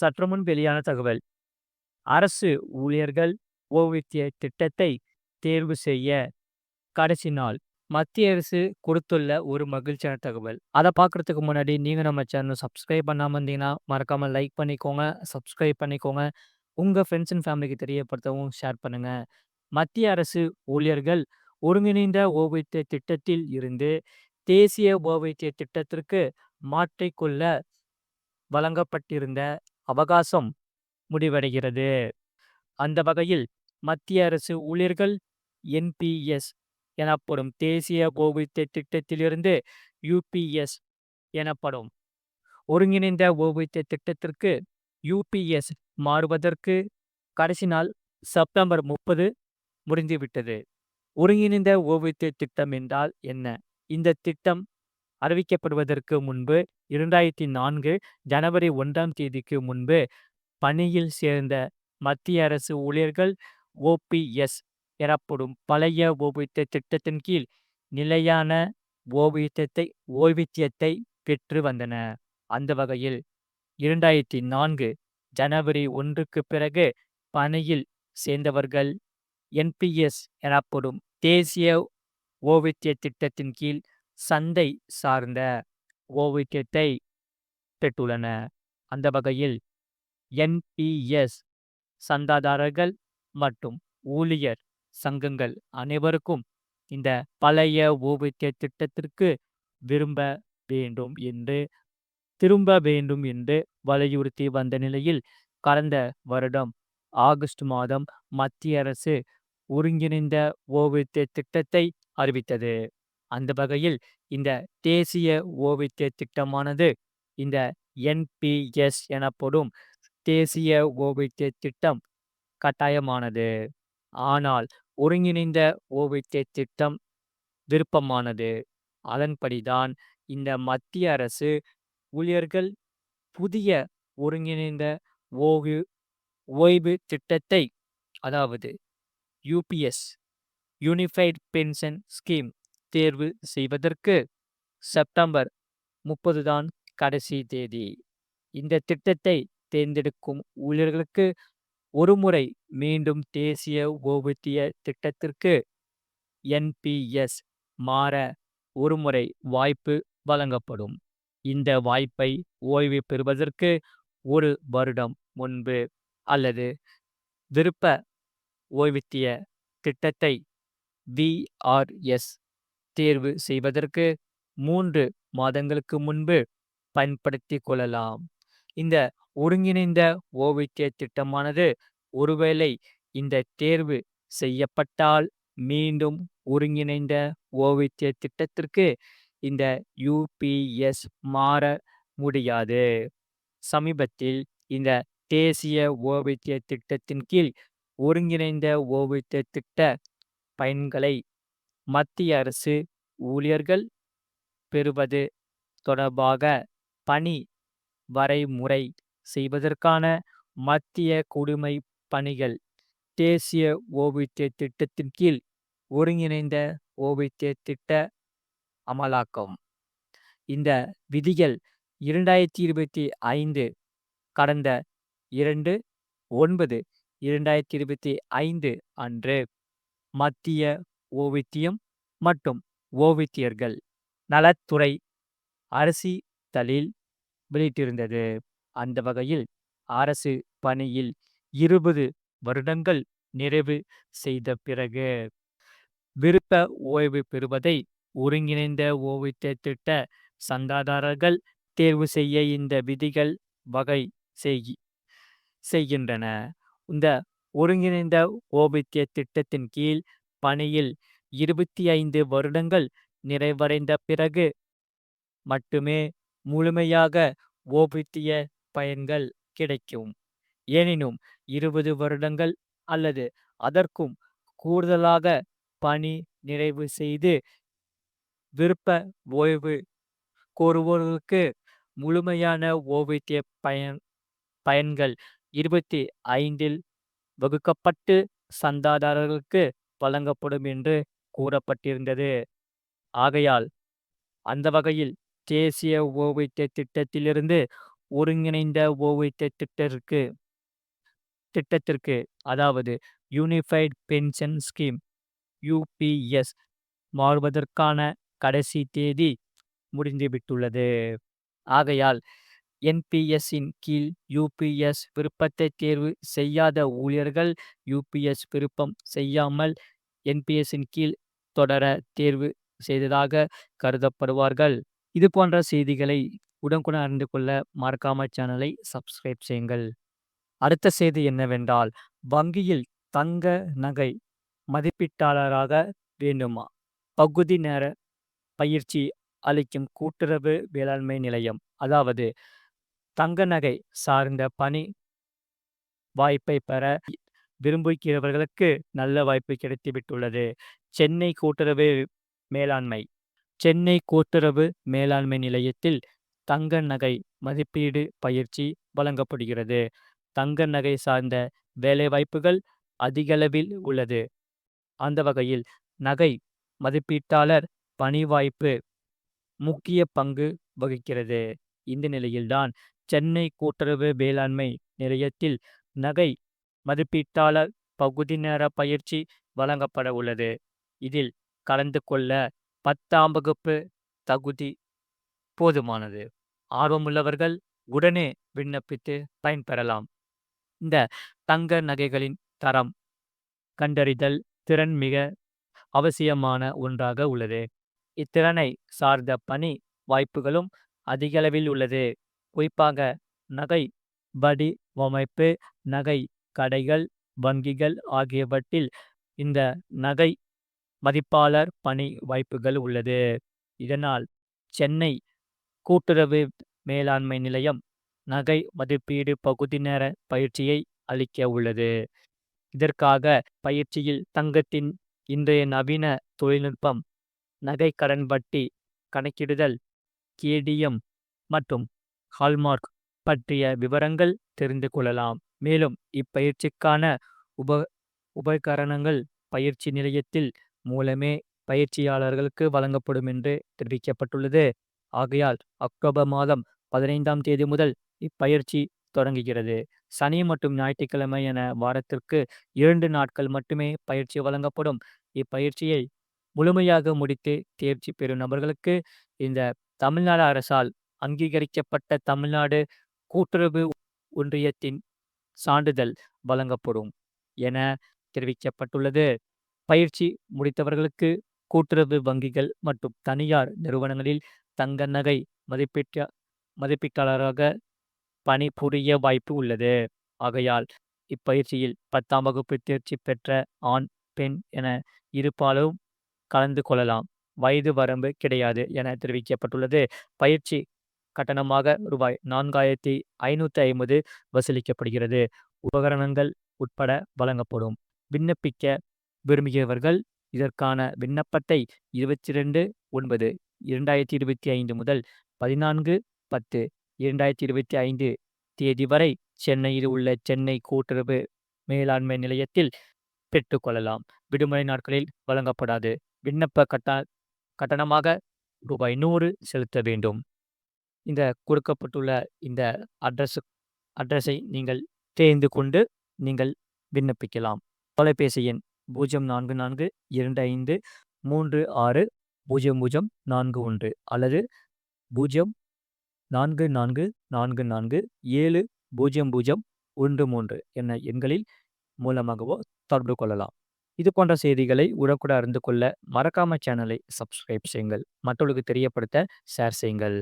சற்று முன் வெளியான தகவல். அரசு ஊழியர்கள் ஓய்வூதிய திட்டத்தை தேர்வு செய்ய கடைசி நாள். மத்திய அரசு கொடுத்துள்ள ஒரு மகிழ்ச்சியான தகவல். அதை பார்க்கறதுக்கு முன்னாடி நீங்கள் நம்ம சேனல் சப்ஸ்கிரைப் பண்ணாமல் இருந்தீங்கன்னா மறக்காமல் லைக் பண்ணிக்கோங்க சப்ஸ்கிரைப் பண்ணிக்கோங்க. உங்கள் ஃப்ரெண்ட்ஸ் அண்ட் ஃபேமிலிக்கு தெரியப்படுத்தவும் ஷேர் பண்ணுங்கள் மத்திய அரசு ஊழியர்கள் ஒருங்கிணைந்த ஓய்வூதிய திட்டத்தில் இருந்து தேசிய ஓய்வூதிய திட்டத்திற்கு மாற்றிக்கொள்ள வழங்கப்பட்டிருந்த அவகாசம் முடிவடைகிறது. அந்த வகையில் மத்திய அரசு ஊழியர்கள் என்பிஎஸ் எனப்படும் தேசிய ஓய்வூதிய திட்டத்திலிருந்து யுபிஎஸ் எனப்படும். ஒருங்கிணைந்த ஓய்வூதிய திட்டத்திற்கு யூபிஎஸ் மாறுவதற்கு கடைசி நாள் செப்டம்பர் முப்பது முடிந்துவிட்டது. ஒருங்கிணைந்த ஓய்வூதிய திட்டம் என்றால் என்ன? இந்த திட்டம் அறிவிக்கப்படுவதற்கு முன்பு இரண்டாயிரத்தி நான்கு ஜனவரி ஒன்றாம் தேதிக்கு முன்பு பணியில் சேர்ந்த மத்திய அரசு ஊழியர்கள் ஓபிஎஸ் எனப்படும் பழைய ஓய்வூதிய திட்டத்தின் கீழ் நிலையான ஓய்வூதியத்தை ஓய்வூதியத்தை பெற்று வந்தன அந்த வகையில் இரண்டாயிரத்தி நான்கு ஜனவரி ஒன்றுக்கு பிறகு பணியில் சேர்ந்தவர்கள் என்பிஎஸ் எனப்படும் தேசிய ஓய்வூதிய திட்டத்தின் கீழ் சந்தை சார்ந்த ஓய்வூதியத்தை பெற்றுள்ளன. அந்த வகையில் என்பிஎஸ் சந்தாதாரர்கள் மற்றும் ஊழியர் சங்கங்கள் அனைவருக்கும் இந்த பழைய ஓவிய திட்டத்திற்கு விரும்ப வேண்டும் என்று திரும்ப வேண்டும் என்று வலியுறுத்தி வந்த நிலையில் கடந்த வருடம் ஆகஸ்ட் மாதம் மத்திய அரசு ஒருங்கிணைந்த ஓவிய திட்டத்தை அறிவித்தது. அந்த வகையில் இந்த தேசிய ஓய்வூதிய திட்டமானது இந்த என்பிஎஸ் எனப்படும் தேசிய ஓய்வூதிய திட்டம் கட்டாயமானது. ஆனால் ஒருங்கிணைந்த ஓய்வூதிய திட்டம் விருப்பமானது. அதன்படிதான் இந்த மத்திய அரசு ஊழியர்கள் புதிய ஒருங்கிணைந்த ஓய்வு ஓய்வு திட்டத்தை அதாவது யூபிஎஸ் யூனிஃபைட் பென்ஷன் ஸ்கீம் தேர்வு செய்வதற்கு செப்டம்பர் முப்பது தான் கடைசி தேதி. இந்த திட்டத்தை தேர்ந்தெடுக்கும் ஊழியர்களுக்கு ஒருமுறை மீண்டும் தேசிய ஓய்வூதிய திட்டத்திற்கு என்பிஎஸ் மாற ஒருமுறை வாய்ப்பு வழங்கப்படும். இந்த வாய்ப்பை ஓய்வு பெறுவதற்கு ஒரு வருடம் முன்பு அல்லது விருப்ப ஓய்வூதிய திட்டத்தை விஆர்எஸ் தேர்வு செய்வதற்கு மூன்று மாதங்களுக்கு முன்பு பயன்படுத்தி கொள்ளலாம். இந்த ஒருங்கிணைந்த ஓய்வூதிய திட்டமானது ஒருவேளை இந்த தேர்வு செய்யப்பட்டால் மீண்டும் ஒருங்கிணைந்த ஓய்வூதிய திட்டத்திற்கு இந்த யூபிஎஸ் மாற முடியாது. சமீபத்தில் இந்த தேசிய ஓய்வூதிய திட்டத்தின் கீழ் ஒருங்கிணைந்த ஓய்வூதிய திட்ட பயன்களை மத்திய அரசு ஊழியர்கள் பெறுவது தொடர்பாக பணி வரைமுறை செய்வதற்கான மத்திய குடிமை பணிகள் தேசிய ஓய்வூதிய திட்டத்தின் கீழ் ஒருங்கிணைந்த ஓய்வூதிய திட்ட அமலாக்கம். இந்த விதிகள் இரண்டாயிரத்தி இருபத்தி ஐந்து கடந்த இரண்டு ஒன்பது இரண்டாயிரத்தி இருபத்தி ஐந்து அன்று மத்திய ஓவித்தியம் மற்றும் ஓவித்தியர்கள். நலத்துறை அரசி தலில் வெளியிட்டிருந்தது. அந்த வகையில் அரசு பணியில் இருபது வருடங்கள் நிறைவு செய்த பிறகு விருப்ப ஓய்வு பெறுவதை ஒருங்கிணைந்த ஓய்வூதிய திட்ட சந்தாதாரர்கள் தேர்வு செய்ய இந்த விதிகள் வகை செய் செய்கின்றன. இந்த ஒருங்கிணைந்த ஓய்வூதிய திட்டத்தின் கீழ் பணியில் இருபத்தி ஐந்து வருடங்கள் நிறைவடைந்த பிறகு மட்டுமே முழுமையாக ஓய்வூதிய பயன்கள் கிடைக்கும். எனினும் இருபது வருடங்கள் அல்லது அதற்கும் கூடுதலாக பணி நிறைவு செய்து விருப்ப ஓய்வு கோருவோருக்கு முழுமையான ஓய்வூதிய பயன் பயன்கள் இருபத்தி ஐந்தில் வகுக்கப்பட்டு சந்தாதாரர்களுக்கு வழங்கப்படும் என்று கூறப்பட்டிருந்தது. ஆகையால் அந்த வகையில் தேசிய ஓய்வூதிய திட்டத்திலிருந்து ஒருங்கிணைந்த ஓய்வூதிய திட்டத்திற்கு திட்டத்திற்கு அதாவது யூனிஃபைட் பென்ஷன் ஸ்கீம் யூபிஎஸ் மாறுவதற்கான கடைசி தேதி முடிந்துவிட்டுள்ளது. ஆகையால் என்பிஎஸ்ஸின் கீழ் யூபிஎஸ் விருப்பத்தை தேர்வு செய்யாத ஊழியர்கள் யூபிஎஸ் விருப்பம் செய்யாமல் என்பிஎஸ்ஸின் கீழ் தொடர தேர்வு செய்ததாக கருதப்படுவார்கள். இது போன்ற செய்திகளை உடனுக்குடன் அறிந்து கொள்ள மறக்காம சேனலை சப்ஸ்கிரைப் செய்யுங்கள். அடுத்த செய்தி என்னவென்றால் வங்கியில் தங்க நகை மதிப்பீட்டாளராக வேண்டுமா? பகுதி நேர பயிற்சி அளிக்கும் கூட்டுறவு வேளாண்மை நிலையம் அதாவது தங்க நகை சார்ந்த பணி வாய்ப்பை பெற விரும்புகிறவர்களுக்கு நல்ல வாய்ப்பு கிடைத்துவிட்டுள்ளது சென்னை கூட்டுறவு மேலாண்மை. சென்னை கூட்டுறவு மேலாண்மை நிலையத்தில் தங்க நகை மதிப்பீடு பயிற்சி வழங்கப்படுகிறது. தங்க நகை சார்ந்த வேலைவாய்ப்புகள் அதிகளவில் உள்ளது. அந்த வகையில் நகை மதிப்பீட்டாளர் பணி வாய்ப்பு முக்கிய பங்கு வகிக்கிறது. இந்த நிலையில்தான் சென்னை கூட்டுறவு வேளாண்மை நிலையத்தில் நகை மதிப்பீட்டாளர் பகுதி நேர பயிற்சி வழங்கப்பட உள்ளது. இதில் கலந்து கொள்ள பத்தாம் வகுப்பு தகுதி போதுமானது. ஆர்வமுள்ளவர்கள் உடனே விண்ணப்பித்து பயன்பெறலாம். இந்த தங்க நகைகளின் தரம் கண்டறிதல் திறன் மிக அவசியமான ஒன்றாக உள்ளது. இத்திறனை சார்ந்த பணி வாய்ப்புகளும் அதிகளவில் உள்ளது. குறிப்பாக நகை வடிவமைப்பு நகை கடைகள் வங்கிகள் ஆகியவற்றில் இந்த நகை மதிப்பாளர் பணி வாய்ப்புகள் உள்ளது. இதனால் சென்னை கூட்டுறவு மேலாண்மை நிலையம் நகை மதிப்பீடு பகுதி நேர பயிற்சியை அளிக்க உள்ளது. இதற்காக பயிற்சியில் தங்கத்தின் இன்றைய நவீன தொழில்நுட்பம் நகை கடன் வட்டி கணக்கிடுதல் கேடிஎம் மற்றும் ஹால்மார்க் பற்றிய விவரங்கள் தெரிந்து கொள்ளலாம். மேலும் இப்பயிற்சிக்கான உப உபகரணங்கள் பயிற்சி நிலையத்தில் மூலமே பயிற்சியாளர்களுக்கு வழங்கப்படும் என்று தெரிவிக்கப்பட்டுள்ளது. ஆகையால் அக்டோபர் மாதம் பதினைந்தாம் தேதி முதல் இப்பயிற்சி தொடங்குகிறது. சனி மற்றும் ஞாயிற்றுக்கிழமை என வாரத்திற்கு இரண்டு நாட்கள் மட்டுமே பயிற்சி வழங்கப்படும். இப்பயிற்சியை முழுமையாக முடித்து தேர்ச்சி பெறும் நபர்களுக்கு இந்த தமிழ்நாடு அரசால் அங்கீகரிக்கப்பட்ட தமிழ்நாடு கூட்டுறவு ஒன்றியத்தின் சான்றிதழ் வழங்கப்படும் என தெரிவிக்கப்பட்டுள்ளது. பயிற்சி முடித்தவர்களுக்கு கூட்டுறவு வங்கிகள் மற்றும் தனியார் நிறுவனங்களில் தங்க நகை மதிப்பீட்ட மதிப்பீட்டாளராக பணிபுரிய வாய்ப்பு உள்ளது. ஆகையால் இப்பயிற்சியில் பத்தாம் வகுப்பு தேர்ச்சி பெற்ற ஆண் பெண் என இருபாலும் கலந்து கொள்ளலாம். வயது வரம்பு கிடையாது என தெரிவிக்கப்பட்டுள்ளது. பயிற்சி கட்டணமாக ரூபாய் நான்காயிரத்தி ஐநூற்றி ஐம்பது வசூலிக்கப்படுகிறது. உபகரணங்கள் உட்பட வழங்கப்படும். விண்ணப்பிக்க விரும்புகிறவர்கள் இதற்கான விண்ணப்பத்தை இருபத்தி ரெண்டு ஒன்பது இரண்டாயிரத்தி இருபத்தி ஐந்து முதல் பதினான்கு பத்து இரண்டாயிரத்தி இருபத்தி ஐந்து தேதி வரை சென்னையில் உள்ள சென்னை கூட்டுறவு மேலாண்மை நிலையத்தில் பெற்றுக்கொள்ளலாம் விடுமுறை நாட்களில் வழங்கப்படாது. விண்ணப்ப கட்ட கட்டணமாக ரூபாய் நூறு செலுத்த வேண்டும். இந்த கொடுக்கப்பட்டுள்ள இந்த அட்ரஸ் அட்ரஸை நீங்கள் தேர்ந்து கொண்டு நீங்கள் விண்ணப்பிக்கலாம். தொலைபேசி எண் பூஜ்ஜியம் நான்கு நான்கு இரண்டு ஐந்து மூன்று ஆறு பூஜ்ஜியம் பூஜ்ஜியம் நான்கு ஒன்று அல்லது பூஜ்ஜியம் நான்கு நான்கு நான்கு நான்கு ஏழு பூஜ்ஜியம் பூஜ்ஜியம் ஒன்று மூன்று என எண்களில் மூலமாகவோ தொடர்பு கொள்ளலாம். இது போன்ற செய்திகளை உடனுக்குடன் அறிந்து கொள்ள மறக்காம சேனலை சப்ஸ்கிரைப் செய்யுங்கள். மற்றவர்களுக்கு தெரியப்படுத்த ஷேர் செய்யுங்கள்.